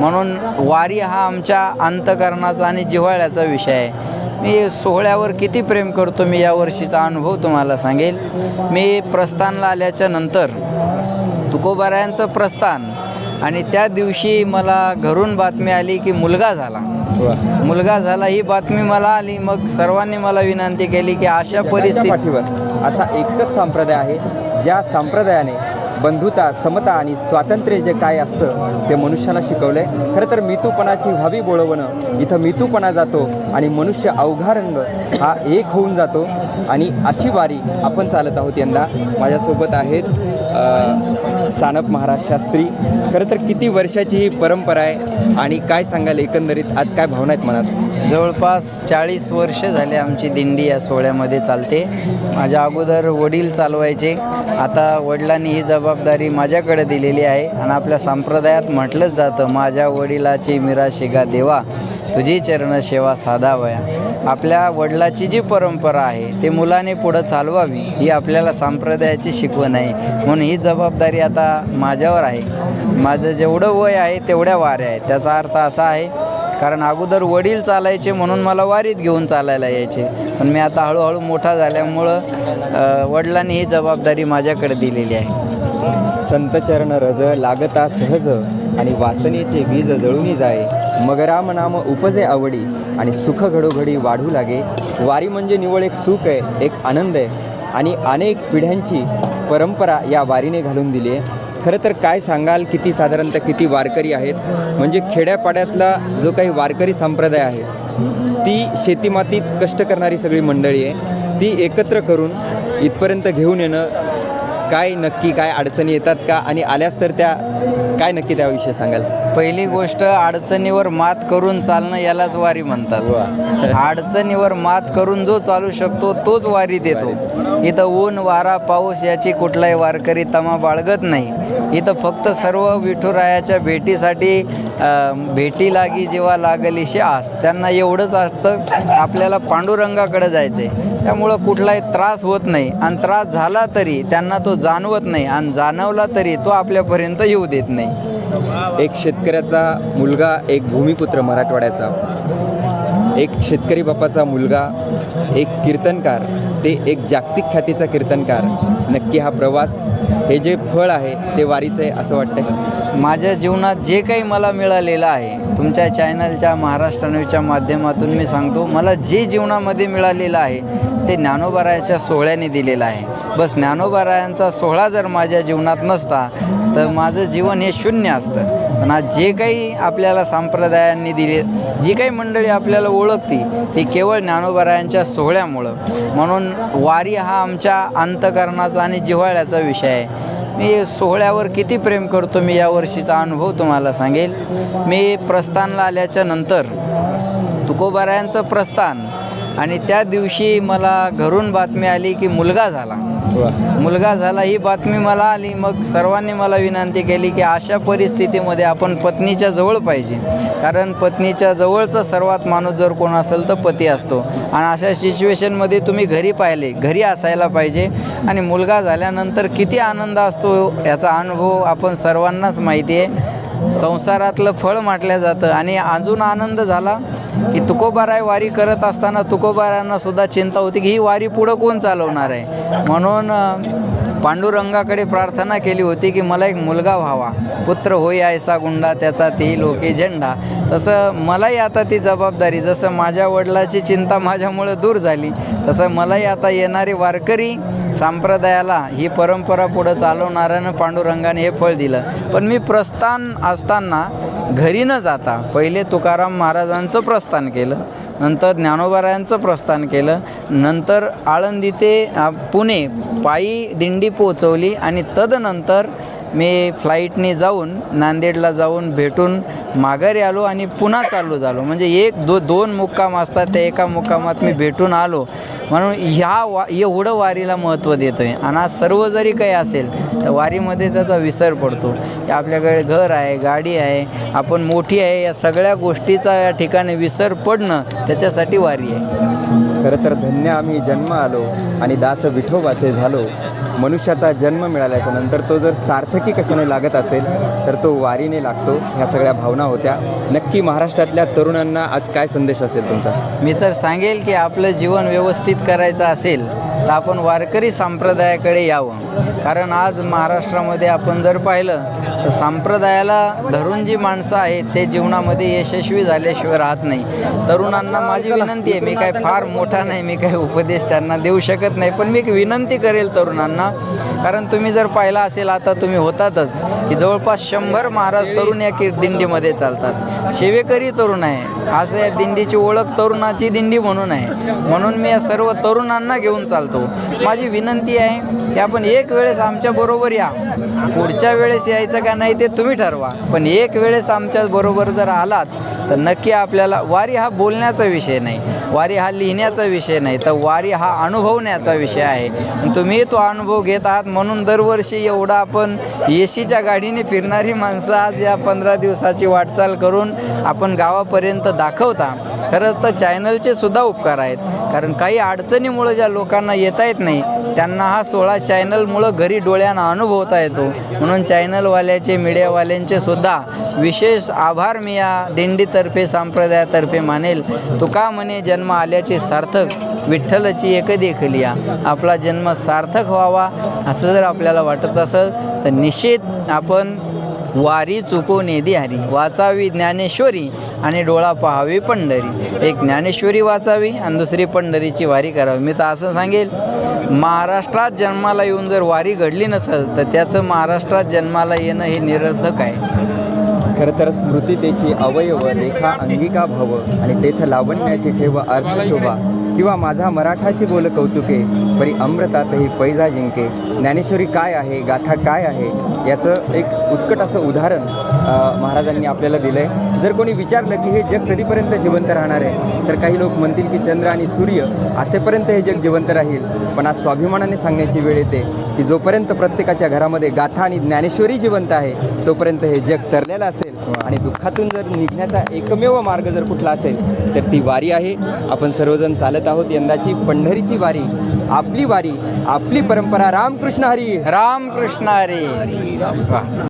म्हणून वारी हा आमच्या अंतकरणाचा आणि जिव्हाळ्याचा विषय आहे. मी सोहळ्यावर किती प्रेम करतो मी या वर्षीचा अनुभव तुम्हाला सांगेल. मी प्रस्थानला आल्याच्यानंतर तुकोबारायांचं प्रस्थान आणि त्या दिवशी मला घरून बातमी आली की मुलगा झाला. मुलगा झाला ही बातमी मला आली. मग सर्वांनी मला विनंती केली की अशा पाठीवर असा एकच संप्रदाय आहे ज्या संप्रदायाने बंधुता समता आणि स्वातंत्र्य जे काय असतं ते मनुष्याला शिकवलंय. खरं तर मितूपणाची व्हावी बोळवणं. इथं मितूपणा जातो आणि मनुष्य अवघा रंग हा एक होऊन जातो. आणि अशी वारी आपण चालत आहोत यंदा. माझ्यासोबत आहेत सानप महाराज शास्त्री खरं तर किती वर्षाची ही परंपरा आहे आणि काय सांगाल एकंदरीत? आज काय भावना आहेत मनात? जवळपास चाळीस वर्ष झाले आमची दिंडी या सोहळ्यामध्ये चालते. माझ्या अगोदर वडील चालवायचे. आता वडिलांनी ही जबाबदारी माझ्याकडे दिलेली आहे. आणि आपल्या संप्रदायात म्हटलंच जातं माझ्या वडिलाची मिरा शिगा देवा. तुझी चरण सेवा साधावया. आपल्या वडिलाची जी परंपरा आहे ते मुलाने पुढं चालवावी ही आपल्याला संप्रदायाची शिकवण आहे. म्हणून ही जबाबदारी आता माझ्यावर आहे. माझं जेवढं वय आहे तेवढ्या वाऱ्या आहेत. त्याचा अर्थ असा आहे कारण अगोदर वडील चालायचे म्हणून मला वारीत घेऊन चालायला यायचे. पण मी आता हळूहळू मोठा झाल्यामुळं वडिलांनी ही जबाबदारी माझ्याकडे दिलेली आहे. संत चरण रज लागता सहज. आणि वासनेचे बीज जळूनी जाय. मग राम नाम उपजे आवडी आणि सुख घडोघडी वाढू लागे. वारी म्हणजे निवळ एक सुख आहे एक आनंद आहे. आणि अनेक पिढ्यांची परंपरा या वारीने घालून दिली आहे. खरं तर काय सांगाल किती साधारणतः किती वारकरी आहेत? म्हणजे खेड्यापाड्यातला जो काही वारकरी संप्रदाय आहे ती शेतीमातीत कष्ट करणारी सगळी मंडळी आहे. ती एकत्र करून इथपर्यंत घेऊन येणं काय नक्की काय अडचणी येतात का? आणि आल्यास तर त्या काय नक्की त्याविषयी सांगाल? पहिली गोष्ट अडचणीवर मात करून चालणं यालाच वारी म्हणतात. अडचणीवर मात करून जो चालू शकतो तोच वारीत येतो इथं ऊन वारा पाऊस याची कुठलाही वारकरी तमा बाळगत नाही. इथं फक्त सर्व विठुरायाच्या भेटीसाठी भेटी लागी जेव्हा लागलीशी आस. त्यांना एवढंच असतं आपल्याला पांडुरंगाकडे जायचं आहे त्यामुळं कुठलाही त्रास होत नाही. आणि त्रास झाला तरी त्यांना तो जाणवत नाही. आणि जाणवला तरी तो आपल्यापर्यंत येऊ देत नाही. एक शेतकऱ्याचा मुलगा एक भूमिपुत्र मराठवाड्याचा. एक शेतकरी बापाचा मुलगा एक कीर्तनकार ते एक जागतिक ख्यातीचा कीर्तनकार नक्की हा प्रवास हे जे फळ आहे ते वारीचं आहे असं वाटतं माझ्या जीवनात जे काही मला मिळालेलं आहे तुमच्या चॅनलच्या महाराष्ट्र न्यूजच्या माध्यमातून मी सांगतो मला जे जीवनामध्ये मिळालेलं आहे ते ज्ञानोबारायाच्या सोहळ्याने दिलेलं आहे. बस ज्ञानोबारायांचा सोहळा जर माझ्या जीवनात नसता तर माझं जीवन हे शून्य असतं. पण आज जे काही आपल्याला संप्रदायांनी दिले जी काही मंडळी आपल्याला ओळखती ती केवळ ज्ञानोबारायांच्या सोहळ्यामुळं. म्हणून वारी हा आमच्या अंतकरणाचा आणि जिव्हाळ्याचा विषय आहे. मी सोहळ्यावर किती प्रेम करतो मी या वर्षीचा अनुभव तुम्हाला सांगेल. मी प्रस्थानला आल्याच्यानंतर तुकोबारायांचं प्रस्थान आणि त्या दिवशी मला घरून बातमी आली की मुलगा झाला. मुलगा झाला ही बातमी मला आली. मग सर्वांनी मला विनंती केली की अशा परिस्थितीमध्ये आपण पत्नीच्या जवळ पाहिजे. कारण पत्नीच्या जवळचा सर्वात माणूस जर कोण असेल तर पती असतो. आणि अशा सिच्युएशनमध्ये तुम्ही घरी पाहिले घरी असायला पाहिजे. आणि मुलगा झाल्यानंतर किती आनंद असतो याचा अनुभव आपण सर्वांनाच माहिती आहे. संसारातलं फळ म्हटलं जातं आणि अजून आनंद झाला की तुकोबाराय वारी करत असताना तुकोबारांना सुद्धा चिंता होती की ही वारी पुढं कोण चालवणार आहे? म्हणून पांडुरंगाकडे प्रार्थना केली होती की मला एक मुलगा व्हावा. पुत्र होई ऐसा गुंडा त्याचा तेही लोके झेंडा. तसं मलाही आता ती जबाबदारी जसं माझ्या वडिलाची चिंता माझ्यामुळं दूर झाली तसं मलाही आता येणारे वारकरी संप्रदायाला ही परंपरा पुढं चालवणाऱ्यानं पांडुरंगाने हे फळ दिलं. पण मी प्रस्थान असताना घरी न जाता पहिले तुकाराम महाराजांचं प्रस्थान केलं. नंतर ज्ञानोबारायांचं प्रस्थान केलं. नंतर आळंदी ते पुणे पायी दिंडी पोचवली आणि तदनंतर मी फ्लाईटने जाऊन नांदेडला जाऊन भेटून माघारी आलो आणि पुन्हा चालू झालो. म्हणजे एक दो दोन मुक्काम असतात त्या एका मुक्कामात मी भेटून आलो. म्हणून ह्या वा एवढं वारीला महत्त्व देतो आहे आणि आज सर्व जरी काही असेल तर वारीमध्ये त्याचा विसर पडतो. की आपल्याकडे घर आहे गाडी आहे आपण मोठी आहे या सगळ्या गोष्टीचा या ठिकाणी विसर पडणं त्याच्यासाठी वारी आहे. खरं तर धन्य आम्ही जन्म आलो आणि दास विठोबाचे झालो. मनुष्याचा जन्म मिळाल्याच्या नंतर तो जर सार्थकी कशाने लागत असेल तर तो वारीने लागतो. ह्या सगळ्या भावना होत्या. नक्की महाराष्ट्रातल्या तरुणांना आज काय संदेश असेल तुमचा? मी तर सांगेल की आपलं जीवन व्यवस्थित करायचं असेल तर आपण वारकरी संप्रदायाकडे यावं. कारण आज महाराष्ट्रामध्ये आपण जर पाहिलं तर संप्रदायाला धरून जी माणसं आहेत ते जीवनामध्ये यशस्वी झाल्याशिवाय राहत नाही. तरुणांना माझी विनंती आहे मी काय फार मोठा नाही मी काही उपदेश त्यांना देऊ शकत नाही पण मी एक विनंती करेल तरुणांना. कारण तुम्ही जर पाहिला असेल आता तुम्ही होतातच की जवळपास शंभर महाराज तरुण या की दिंडीमध्ये चालतात. सेवेकरी तरुण आहे. आज या दिंडीची ओळख तरुणाची दिंडी म्हणून आहे. म्हणून मी या सर्व तरुणांना घेऊन चालतो. माझी विनंती आहे की आपण एक वेळेस आमच्या बरोबर या. पुढच्या वेळेस यायचं का नाही ते तुम्ही ठरवा. पण एक वेळेस आमच्या बरोबर जर आलात तर नक्की आपल्याला वारी हा बोलण्याचा विषय नाही. वारी हा लिहिण्याचा विषय नाही तर वारी हा अनुभवण्याचा विषय आहे. तुम्ही तो अनुभव घेत आहात म्हणून दरवर्षी एवढा आपण एसीच्या गाडीने फिरणारी माणसं आज या पंधरा दिवसाची वाटचाल करून आपण गावापर्यंत दाखवता. खरं तर चॅनलचे सुद्धा उपकार आहेत. कारण काही अडचणीमुळं ज्या लोकांना येता येत नाही त्यांना हा सोळा चॅनलमुळं घरी डोळ्यांना अनुभवता येतो. म्हणून चॅनलवाल्याचे मीडियावाल्यांचे सुद्धा विशेष आभार मी या दिंडीतर्फे संप्रदायातर्फे मानेल. तुका म्हणे जन्म आल्याचे सार्थक विठ्ठलची एक देखलिया आपला जन्म सार्थक व्हावा असं जर आपल्याला वाटत असेल तर निश्चित आपण वारी चुको नेदी हरी. वाचावी ज्ञानेश्वरी आणि डोळा पहावी पंढरी. एक ज्ञानेश्वरी वाचावी आणि दुसरी पंढरीची वारी करावी. मी तर असं सांगेल महाराष्ट्रात जन्माला येऊन जर वारी घडली नसेल तर त्याचं महाराष्ट्रात जन्माला येणं हे निरर्थक आहे. खरं तर स्मृतितेची अवयव रेखा अंगिका भव आणि तेथ लावण्याची ठेव अर्थशोभा किंवा माझा मराठाची बोल कौतुके परी अमृतातही पैजा जिंके. ज्ञानेश्वरी काय आहे गाथा काय आहे याचं एक उत्कट असं उदाहरण महाराजांनी आपल्याला दिलं आहे जर कोणी विचारलं की हे जग कधीपर्यंत जिवंत राहणार आहे तर काही लोक म्हणतील की चंद्र आणि सूर्य असेपर्यंत हे जग जिवंत राहील. पण आज स्वाभिमानाने सांगण्याची वेळ येते की जोपर्यंत प्रत्येकाच्या घरामध्ये गाथा आणि ज्ञानेश्वरी जिवंत आहे तोपर्यंत हे जग तरलेलं असेल. आणि दुःखातून जर निघण्याचा एकमेव मार्ग जर कुठला असेल तर ती वारी आहे. आपण सर्वजण चालत आहोत यंदाची पंढरीची वारी. आपली वारी आपली परंपरा. रामकृष्ण हरी. रामकृष्ण हरी.